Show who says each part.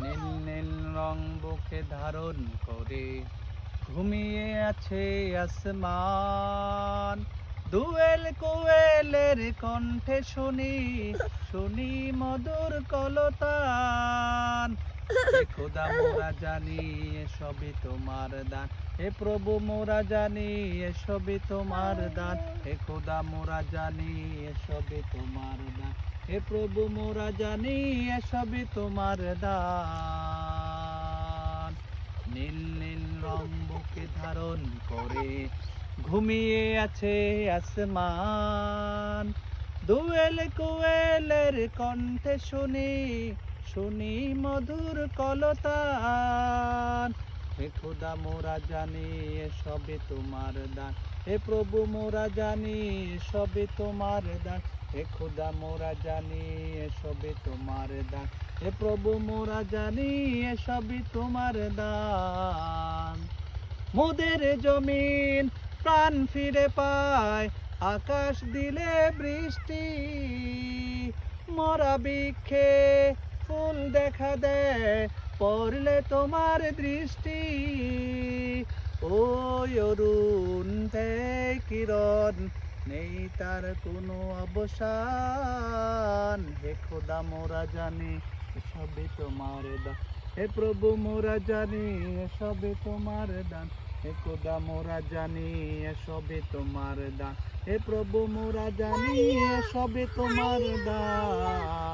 Speaker 1: নীল নীল রং বুকে ধারণ করে, ঘুমিয়ে আছে আসমান। দুয়েল কোয়েলের কণ্ঠে শুনি শুনি মধুর কলতান। খোদা মোরা জানি এসবই তোমার দান। হে প্রভু, মোরা জানি এসবই তোমার দান। হে খোদা মোরা জানি এসবই তোমার দান। হে প্রভু মোরা জানি এসবই তোমার দান। নীল নীল রং বুকে ধারণ করে ঘুমিয়ে আছে আসমান। দুয়েল কোয়েলের কণ্ঠে শুনি শুনি মধুর কলতান। হে খোদা মোরা জানি সবে তোমার দান। হে প্রভু মোরা জানি সবে তোমার দান। হে খোদা মোরা জানি সবে তোমার দান। হে প্রভু মোরা জানি সবই তোমার দান। মোদের জমিন প্রাণ ফিরে পায়, আকাশ দিলে বৃষ্টি। মরা বৃক্ষে ফুল দেখা দেয়, পড়লে তোমার দৃষ্টি। ওই অরুণ কিরণ নেই তার কোনো অবসান। হে খোদা মোরা জানি সবে তোমার দান। হে প্রভু মোরা জানি সবে তোমার দান। হে খোদা মোরা জানি সবে তোমার দান। হে প্রভু মোরা জানি সবে তোমার দান।